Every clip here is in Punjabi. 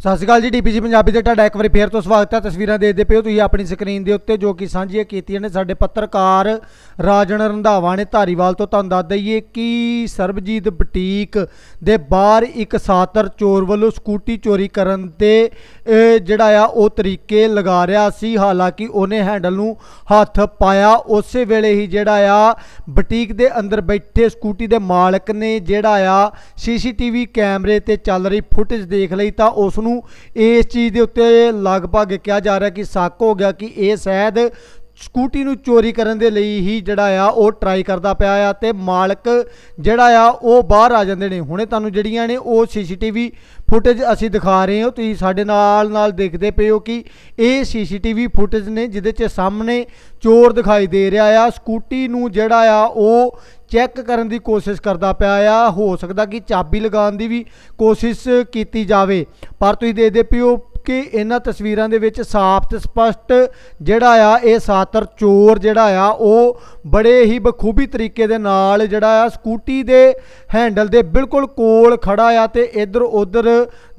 ਸਤਿ ਸ਼੍ਰੀ ਅਕਾਲ ਜੀ ਡੀਪੀਜੀ ਪੰਜਾਬੀ 'ਤੇ ਤੁਹਾਡਾ ਇੱਕ ਵਾਰੀ ਫੇਰ ਤੋਂ ਸਵਾਗਤ ਹੈ। ਤਸਵੀਰਾਂ ਦੇਖਦੇ ਪਿਓ ਤੁਸੀਂ ਆਪਣੀ ਸਕਰੀਨ ਦੇ ਉੱਤੇ, ਜੋ ਕਿ ਸਾਂਝੀਆਂ ਕੀਤੀਆਂ ਨੇ ਸਾਡੇ ਪੱਤਰਕਾਰ ਰਾਜਨ ਰੰਧਾਵਾ ਨੇ ਧਾਰੀਵਾਲ ਤੋਂ ਤੁਹਾਨੂੰ ਦੱਸ ਦਈਏ ਕਿ ਸਰਬਜੀਤ ਬੁਟੀਕ ਦੇ ਬਾਹਰ ਇੱਕ ਸਾਤਰ ਚੋਰ ਵੱਲੋਂ ਸਕੂਟੀ ਚੋਰੀ ਕਰਨ ਤੇ ਜਿਹੜਾ ਆ, ਉਹ ਤਰੀਕੇ ਲਗਾ ਰਿਹਾ ਸੀ। ਹਾਲਾਂਕਿ ਉਹਨੇ ਹੈਂਡਲ ਨੂੰ ਹੱਥ ਪਾਇਆ। ਉਸੇ ਵੇਲੇ ਹੀ ਜਿਹੜਾ ਆ, ਬੁਟੀਕ ਦੇ ਅੰਦਰ ਬੈਠੇ ਸਕੂਟੀ ਦੇ ਮਾਲਕ ਨੇ ਜਿਹੜਾ ਆ, ਸੀਸੀਟੀਵੀ ਕੈਮਰੇ ਤੇ ਚੱਲ ਰਹੀ ਫੁਟੇਜ ਦੇਖ ਲਈ ਤਾਂ ਉਸ ਨੂੰ ਇਸ ਚੀਜ਼ ਦੇ ਉੱਤੇ ਲਗਭਗ ਕਿਹਾ ਜਾ ਰਿਹਾ ਕਿ ਸ਼ੱਕ ਹੋ ਗਿਆ ਕਿ ਇਹ ਸ਼ਾਇਦ ਸਕੂਟੀ ਨੂੰ ਚੋਰੀ ਕਰਨ ਦੇ ਲਈ ਹੀ ਜਿਹੜਾ ਆ ਉਹ ਟਰਾਈ ਕਰਦਾ ਪਿਆ ਆ ਤੇ ਮਾਲਕ ਜਿਹੜਾ ਆ ਉਹ ਬਾਹਰ ਆ ਜਾਂਦੇ ਨੇ। ਹੁਣੇ ਤੁਹਾਨੂੰ ਜਿਹੜੀਆਂ ਨੇ ਉਹ ਸੀਸੀਟੀਵੀ ਫੁਟੇਜ ਅਸੀਂ ਦਿਖਾ ਰਹੇ ਹਾਂ। ਤੁਸੀਂ ਸਾਡੇ ਨਾਲ ਨਾਲ ਦੇਖਦੇ ਪਏ ਹੋ ਕਿ ਇਹ ਸੀਸੀਟੀਵੀ ਫੁਟੇਜ ਨੇ, ਜਿਹਦੇ 'ਚ ਸਾਹਮਣੇ ਚੋਰ ਦਿਖਾਈ ਦੇ ਰਿਹਾ ਆ। ਸਕੂਟੀ ਨੂੰ ਜਿਹੜਾ ਆ ਉਹ ਚੈੱਕ ਕਰਨ ਦੀ ਕੋਸ਼ਿਸ਼ ਕਰਦਾ ਪਿਆ ਆ। ਹੋ ਸਕਦਾ ਕਿ ਚਾਬੀ ਲਗਾਉਣ ਦੀ ਵੀ ਕੋਸ਼ਿਸ਼ ਕੀਤੀ ਜਾਵੇ। ਪਰ ਤੁਸੀਂ ਦੇਖਦੇ ਪਿਓ ਕਿ ਇਹਨਾਂ ਤਸਵੀਰਾਂ ਦੇ ਵਿੱਚ ਸਾਫ਼ ਤੇ ਸਪਸ਼ਟ ਜਿਹੜਾ ਆ, ਇਹ ਸਾਤਰ ਚੋਰ ਜਿਹੜਾ ਆ, ਉਹ ਬੜੇ ਹੀ ਬਖੂਬੀ ਤਰੀਕੇ ਦੇ ਨਾਲ ਜਿਹੜਾ ਆ, ਸਕੂਟੀ ਦੇ ਹੈਂਡਲ ਦੇ ਬਿਲਕੁਲ ਕੋਲ ਖੜਾ ਆ ਤੇ ਇੱਧਰ ਉੱਧਰ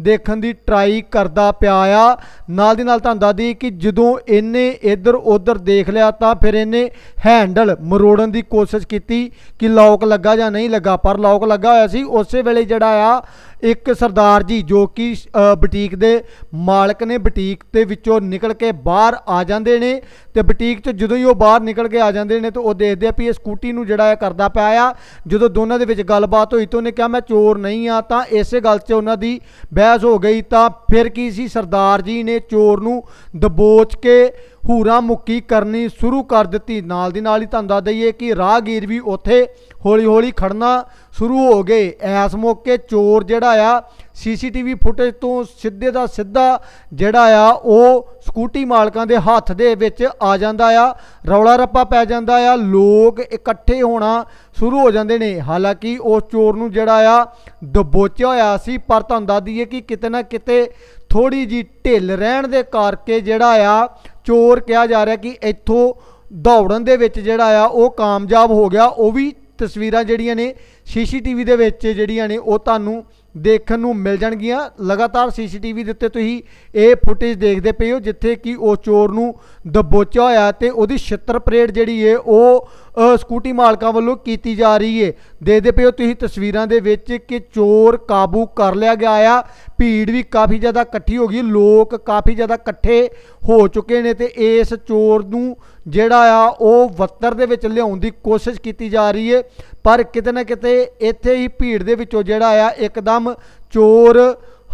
ਦੇਖਣ ਦੀ ਟਰਾਈ ਕਰਦਾ ਪਿਆ ਆ। ਨਾਲ ਦੀ ਨਾਲ ਤੁਹਾਨੂੰ ਦੱਸਦੀ ਕਿ ਜਦੋਂ ਇਹਨੇ ਇੱਧਰ ਉੱਧਰ ਦੇਖ ਲਿਆ ਤਾਂ ਫਿਰ ਇਹਨੇ ਹੈਂਡਲ ਮਰੋੜਨ ਦੀ ਕੋਸ਼ਿਸ਼ ਕੀਤੀ ਕਿ ਲੌਕ ਲੱਗਾ ਜਾਂ ਨਹੀਂ ਲੱਗਾ, ਪਰ ਲੌਕ ਲੱਗਾ ਹੋਇਆ ਸੀ। ਉਸੇ ਵੇਲੇ ਜਿਹੜਾ ਆ ਇੱਕ ਸਰਦਾਰ ਜੀ ਜੋ ਕਿ ਅ, ਬੁਟੀਕ ਦੇ ਮਾਲਕ ਨੇ ਬੁਟੀਕ ਦੇ ਵਿੱਚੋਂ ਨਿਕਲ ਕੇ ਬਾਹਰ ਆ ਜਾਂਦੇ ਨੇ ਤੇ ਬੁਟੀਕ 'ਚ ਜਦੋਂ ਹੀ ਉਹ ਬਾਹਰ ਨਿਕਲ ਕੇ ਆ ਜਾਂਦੇ ਨੇ ਤਾਂ ਉਹ ਦੇਖਦੇ ਆ ਵੀ ਇਹ ਸਕੂਟੀ ਨੂੰ ਜਿਹੜਾ ਹੈ ਕਰਦਾ ਪਿਆ ਆ। ਜਦੋਂ ਦੋਨਾਂ ਦੇ ਵਿੱਚ ਗੱਲਬਾਤ ਹੋਈ ਤਾਂ ਉਹਨੇ ਕਿਹਾ ਮੈਂ ਚੋਰ ਨਹੀਂ ਆ। ਤਾਂ ਇਸੇ ਗੱਲ 'ਚ ਉਹਨਾਂ ਦੀ ਬਹਿਸ ਹੋ ਗਈ ਤਾਂ ਫਿਰ ਕੀ ਸੀ? ਸਰਦਾਰ ਜੀ ਨੇ ਚੋਰ ਨੂੰ ਦਬੋਚ ਕੇ ਹੂਰਾ ਮੁੱਕੀ ਕਰਨੀ ਸ਼ੁਰੂ ਕਰ ਦਿੱਤੀ। ਨਾਲ ਦੀ ਨਾਲ ਹੀ ਤੁਹਾਨੂੰ ਦੱਸ ਦਈਏ ਕਿ ਰਾਹਗੀਰ ਵੀ ਉੱਥੇ ਹੌਲੀ ਹੌਲੀ ਖੜਨਾ ਸ਼ੁਰੂ ਹੋ ਗਏ। ਐਸ ਮੌਕੇ ਚੋਰ ਜਿਹੜਾ ਆ ਸੀਸੀਟੀਵੀ ਫੁਟੇਜ ਤੋਂ ਸਿੱਧੇ ਦਾ ਸਿੱਧਾ ਜਿਹੜਾ ਆ, ਉਹ ਸਕੂਟੀ ਮਾਲਕਾਂ ਦੇ ਹੱਥ ਦੇ ਵਿੱਚ ਆ ਜਾਂਦਾ ਆ, ਰੌਲਾ ਰੱਪਾ ਪੈ ਜਾਂਦਾ ਆ, ਲੋਕ ਇਕੱਠੇ ਹੋਣਾ ਸ਼ੁਰੂ ਹੋ ਜਾਂਦੇ ਨੇ। ਹਾਲਾਂਕਿ ਉਸ ਚੋਰ ਨੂੰ ਜਿਹੜਾ ਆ, ਦਬੋਚਿਆ ਹੋਇਆ ਸੀ, ਪਰ ਤੁਹਾਨੂੰ ਦੱਸ ਦਈਏ ਕਿ ਕਿਤੇ ਨਾ ਕਿਤੇ ਥੋੜੀ ਜੀ ਢਿੱਲ ਰਹਿਣ ਦੇ ਕਰਕੇ ਜਿਹੜਾ ਆ, ਚੋਰ ਕਿਹਾ ਜਾ ਰਿਹਾ ਕਿ ਇੱਥੋਂ ਦੌੜਨ ਦੇ ਵਿੱਚ ਜਿਹੜਾ ਆ, ਉਹ ਕਾਮਯਾਬ ਹੋ ਗਿਆ। ਉਹ ਵੀ ਤਸਵੀਰਾਂ ਜਿਹੜੀਆਂ ਨੇ, ਸੀਸੀਟੀਵੀ ਦੇ ਵਿੱਚ ਜਿਹੜੀਆਂ ਨੇ, ਉਹ ਤੁਹਾਨੂੰ ਦੇਖਣ ਨੂੰ ਮਿਲ ਜਾਣਗੀਆਂ। ਲਗਾਤਾਰ ਸੀਸੀਟੀਵੀ ਦੇ ਉੱਤੇ ਤੁਸੀਂ ਇਹ ਫੁਟੇਜ ਦੇਖਦੇ ਪਏ ਹੋ, ਜਿੱਥੇ ਕਿ ਉਹ ਚੋਰ ਨੂੰ ਦਬੋਚਿਆ ਹੋਇਆ ਤੇ ਉਹਦੀ ਛਿੱਤਰ ਪਰੇਡ ਜਿਹੜੀ ਹੈ ਉਹ ਸਕੂਟੀ ਮਾਲਕਾਂ ਵੱਲੋਂ ਕੀਤੀ ਜਾ ਰਹੀ ਹੈ। ਦੇਖਦੇ ਪਏ ਹੋ ਤੁਸੀਂ ਤਸਵੀਰਾਂ ਦੇ ਵਿੱਚ ਕਿ ਚੋਰ ਕਾਬੂ ਕਰ ਲਿਆ ਗਿਆ ਆ। ਭੀੜ ਵੀ ਕਾਫੀ ਜ਼ਿਆਦਾ ਇਕੱਠੀ ਹੋ ਗਈ, ਲੋਕ ਕਾਫੀ ਜ਼ਿਆਦਾ ਇਕੱਠੇ ਹੋ ਚੁੱਕੇ ਨੇ ਤੇ ਇਸ ਚੋਰ ਨੂੰ ਜਿਹੜਾ ਆ, ਉਹ ਵੱਤਰ ਦੇ ਵਿੱਚ ਲਿਆਉਣ ਦੀ ਕੋਸ਼ਿਸ਼ ਕੀਤੀ ਜਾ ਰਹੀ ਹੈ ਪਰ ਕਿਤੇ ਨਾ ਕਿਤੇ ਇੱਥੇ ਹੀ ਭੀੜ ਦੇ ਵਿੱਚੋਂ ਜਿਹੜਾ ਆ, ਇੱਕਦਮ ਚੋਰ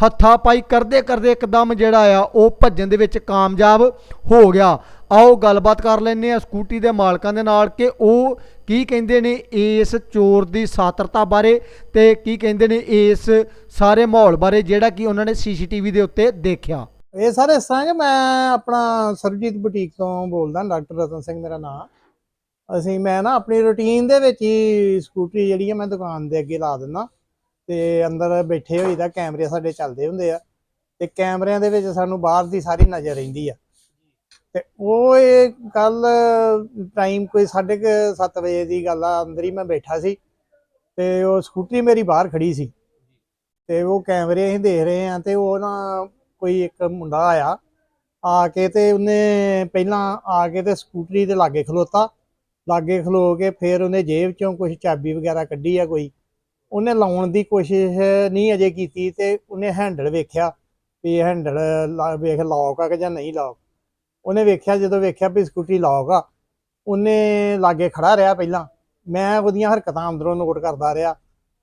ਹੱਥਾ ਪਾਈ ਕਰਦੇ ਕਰਦੇ ਇੱਕਦਮ ਜਿਹੜਾ ਆ, ਉਹ ਭੱਜਣ ਦੇ ਵਿੱਚ ਕਾਮਯਾਬ ਹੋ ਗਿਆ। ਆਓ ਗੱਲਬਾਤ ਕਰ ਲੈਂਦੇ ਆ ਸਕੂਟੀ ਦੇ ਮਾਲਕਾਂ ਦੇ ਨਾਲ ਕਿ ਉਹ ਕੀ ਕਹਿੰਦੇ ਨੇ ਇਸ ਚੋਰ ਦੀ ਸਾਤਰਤਾ ਬਾਰੇ ਤੇ ਕੀ ਕਹਿੰਦੇ ਨੇ ਇਸ ਸਾਰੇ ਮਾਹੌਲ ਬਾਰੇ ਜਿਹੜਾ ਕਿ ਉਹਨਾਂ ਨੇ ਸੀਸੀਟੀਵੀ ਦੇ ਉੱਤੇ ਦੇਖਿਆ। ਇਹ ਸਾਰੇ ਇਸ ਤਰ੍ਹਾਂ ਕਿ ਮੈਂ ਆਪਣਾ ਸਰਬਜੀਤ ਬੁਟੀਕ ਤੋਂ ਬੋਲਦਾ, ਡਾਕਟਰ ਰਤਨ ਸਿੰਘ ਮੇਰਾ ਨਾਮ ਅਸੀਂ ਮੈਂ ਨਾ ਆਪਣੀ ਰੁਟੀਨ ਦੇ ਵਿੱਚ ਹੀ ਸਕੂਟਰੀ ਜਿਹੜੀ ਹੈ ਮੈਂ ਦੁਕਾਨ ਦੇ ਅੱਗੇ ਲਾ ਦਿੰਦਾ। ਤੇ ਅੰਦਰ ਬੈਠੇ ਹੋਈ ਦਾ ਕੈਮਰੇ ਸਾਡੇ ਚੱਲਦੇ ਹੁੰਦੇ ਆ ਤੇ ਕੈਮਰਿਆਂ ਦੇ ਵਿੱਚ ਸਾਨੂੰ ਬਾਹਰ ਦੀ ਸਾਰੀ ਨਜ਼ਰ ਰਹਿੰਦੀ ਆ। ਤੇ ਉਹ ਇਹ ਕੱਲ ਟਾਈਮ ਕੋਈ 7:30 ਵਜੇ ਦੀ ਗੱਲ ਆ, ਅੰਦਰ ਹੀ ਮੈਂ ਬੈਠਾ ਸੀ ਤੇ ਉਹ ਸਕੂਟਰੀ ਮੇਰੀ ਬਾਹਰ ਖੜੀ ਸੀ ਤੇ ਉਹ ਕੈਮਰੇ ਅਸੀਂ ਦੇਖ ਰਹੇ ਆ ਤੇ ਉਹ ਨਾ ਕੋਈ ਇੱਕ ਮੁੰਡਾ ਆਇਆ, ਆ ਕੇ ਤੇ ਉਹਨੇ ਪਹਿਲਾਂ ਆ ਕੇ ਤੇ ਸਕੂਟਰੀ ਦੇ ਲਾਗੇ ਖਲੋਤਾ, ਲਾਗੇ ਖਲੋ ਕੇ ਫਿਰ ਉਹਨੇ ਜੇਬ ਚੋਂ ਕੁਝ ਚਾਬੀ ਵਗੈਰਾ ਕੱਢੀ ਆ ਕੋਈ ਉਹਨੇ ਲਾਉਣ ਦੀ ਕੋਸ਼ਿਸ਼ ਨਹੀਂ ਅਜੇ ਕੀਤੀ ਤੇ ਉਹਨੇ ਹੈਂਡਲ ਵੇਖਿਆ ਵੀ ਇਹ ਹੈਂਡਲ ਵੇਖ ਲੌਕ ਆ ਕਿ ਜਾਂ ਨਹੀਂ ਲੌਕ ਉਹਨੇ ਵੇਖਿਆ, ਜਦੋਂ ਵੇਖਿਆ ਵੀ ਸਕੂਟਰੀ ਲੌਕ ਆ, ਉਹਨੇ ਲਾਗੇ ਖੜਾ ਰਿਹਾ ਪਹਿਲਾਂ। ਮੈਂ ਉਹਦੀਆਂ ਹਰਕਤਾਂ ਅੰਦਰੋਂ ਨੋਟ ਕਰਦਾ ਰਿਹਾ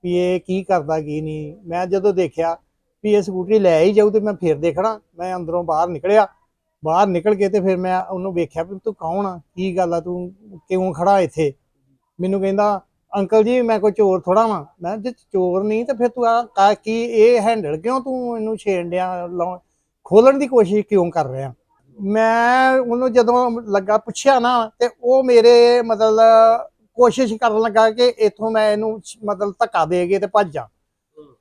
ਵੀ ਇਹ ਕੀ ਕਰਦਾ, ਕੀ ਨਹੀਂ। ਮੈਂ ਜਦੋਂ ਦੇਖਿਆ ਵੀ ਇਹ ਸਕੂਟਰੀ ਲੈ ਹੀ ਜਾਊ ਤੇ ਮੈਂ ਫੇਰ ਦੇਖਣਾ। ਮੈਂ ਅੰਦਰੋਂ ਬਾਹਰ ਨਿਕਲਿਆ। ਬਾਹਰ ਨਿਕਲ ਕੇ ਤੇ ਫਿਰ ਮੈਂ ਉਹਨੂੰ ਵੇਖਿਆ ਵੀ ਤੂੰ ਕੌਣ ਆ? ਕੀ ਗੱਲ ਆ? ਤੂੰ ਕਿਉਂ ਖੜਾ ਇੱਥੇ? ਮੈਨੂੰ ਕਹਿੰਦਾ ਅੰਕਲ ਜੀ, ਮੈਂ ਕੋਈ ਚੋਰ ਥੋੜਾ ਵਾਂ। ਮੈਂ ਜੇ ਚੋਰ ਨਹੀਂ ਤੇ ਫਿਰ ਤੂੰ ਆ ਕਾ- ਕੀ, ਇਹ ਹੈਂਡਲ ਕਿਉਂ ਤੂੰ ਇਹਨੂੰ ਛੇੜ ਡਿਆ, ਲਾਉਣ? ਖੋਲਣ ਦੀ ਕੋਸ਼ਿਸ਼ ਕਿਉਂ ਕਰ ਰਿਹਾ? ਮੈਂ ਉਹਨੂੰ ਜਦੋਂ ਲੱਗਾ ਪੁੱਛਿਆ ਨਾ, ਤੇ ਉਹ ਮੇਰੇ ਮਤਲਬ ਕੋਸ਼ਿਸ਼ ਕਰਨ ਲੱਗਾ ਕਿ ਇਥੋਂ ਮੈਂ ਇਹਨੂੰ ਮਤਲਬ ਧੱਕਾ ਦੇ ਕੇ ਤੇ ਭੱਜ ਜਾ।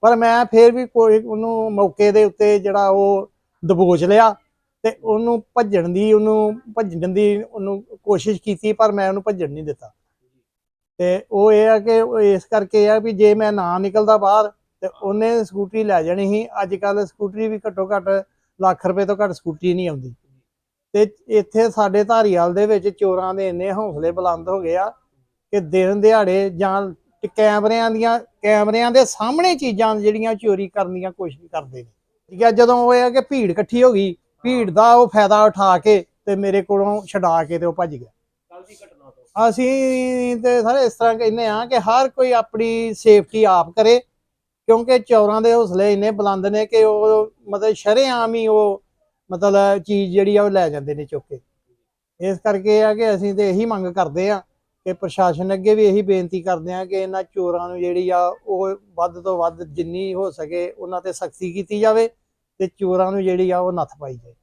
ਪਰ ਮੈਂ ਫੇਰ ਵੀ ਕੋਈ ਉਹਨੂੰ ਮੌਕੇ ਦੇ ਉੱਤੇ ਜਿਹੜਾ ਉਹ ਦਬੋਚ ਲਿਆ ਤੇ ਉਹਨੂੰ ਭੱਜਣ ਦੀ, ਉਹਨੂੰ ਭੱਜਣ ਦੀ ਉਹਨੂੰ ਕੋਸ਼ਿਸ਼ ਕੀਤੀ, ਪਰ ਮੈਂ ਉਹਨੂੰ ਭੱਜਣ ਨਹੀਂ ਦਿੱਤਾ। ਤੇ ਉਹ ਇਹ ਆ ਕਿ ਇਸ ਕਰਕੇ ਆ ਵੀ ਜੇ ਮੈਂ ਨਾ ਨਿਕਲਦਾ ਬਾਹਰ, ਤੇ ਉਹਨੇ ਸਕੂਟਰੀ ਲੈ ਜਾਣੀ ਸੀ। ਅੱਜ ਕੱਲ ਸਕੂਟਰੀ ਵੀ ਘੱਟੋ ਘੱਟ ਲੱਖ ਰੁਪਏ ਤੋਂ ਘੱਟ ਸਕੂਟਰੀ ਨਹੀਂ ਆਉਂਦੀ। ਤੇ ਇੱਥੇ ਸਾਡੇ ਧਾਰੀਵਾਲ ਦੇ ਵਿੱਚ ਚੋਰਾਂ ਦੇ ਇੰਨੇ ਹੌਸਲੇ ਬੁਲੰਦ ਹੋ ਗਏ ਆ ਕਿ ਦਿਨ ਦਿਹਾੜੇ ਜਾਂ ਕੈਮਰਿਆਂ ਦੀਆਂ, ਕੈਮਰਿਆਂ ਦੇ ਸਾਹਮਣੇ ਚੀਜ਼ਾਂ ਜਿਹੜੀਆਂ ਚੋਰੀ ਕਰਨ ਦੀਆਂ ਕੋਸ਼ਿਸ਼ ਕਰਦੇ ਨੇ। ਠੀਕ ਹੈ ਜਦੋਂ ਉਹ ਇਹ ਆ ਕਿ ਭੀੜ ਇਕੱਠੀ ਹੋ ਗਈ, ਭੀੜ ਦਾ ਉਹ ਫਾਇਦਾ ਉਠਾ ਕੇ ਤੇ ਮੇਰੇ ਕੋਲੋਂ ਛਡਾ ਕੇ ਤੇ ਉਹ ਭੱਜ ਗਿਆ। ਅਸੀਂ ਤੇ ਸਾਰੇ ਇਸ ਤਰ੍ਹਾਂ ਕਹਿੰਦੇ ਆ ਕਿ ਹਰ ਕੋਈ ਆਪਣੀ ਸੇਫਟੀ ਆਪ ਕਰੇ, ਕਿਉਂਕਿ ਚੋਰਾਂ ਦੇ ਹੌਸਲੇ ਇੰਨੇ ਬੁਲੰਦ ਨੇ ਕਿ ਉਹ ਮਤਲਬ ਸ਼ਰੇਆਮ ਹੀ ਉਹ ਮਤਲਬ ਚੀਜ਼ ਜਿਹੜੀ ਆ ਉਹ ਲੈ ਜਾਂਦੇ ਨੇ ਚੁੱਕ ਕੇ। ਇਸ ਕਰਕੇ ਆ ਕਿ ਅਸੀਂ ਤੇ ਇਹੀ ਮੰਗ ਕਰਦੇ ਆ ਕਿ ਪ੍ਰਸ਼ਾਸਨ ਅੱਗੇ ਵੀ ਇਹੀ ਬੇਨਤੀ ਕਰਦੇ ਆ ਕਿ ਇਹਨਾਂ ਚੋਰਾਂ ਨੂੰ ਜਿਹੜੀ ਆ ਉਹ ਵੱਧ ਤੋਂ ਵੱਧ ਜਿੰਨੀ ਹੋ ਸਕੇ ਉਹਨਾਂ ਤੇ ਸਖਤੀ ਕੀਤੀ ਜਾਵੇ ਤੇ ਚੋਰਾਂ ਨੂੰ ਜਿਹੜੀ ਆ ਉਹ ਨੱਥ ਪਾਈ ਜਾਵੇ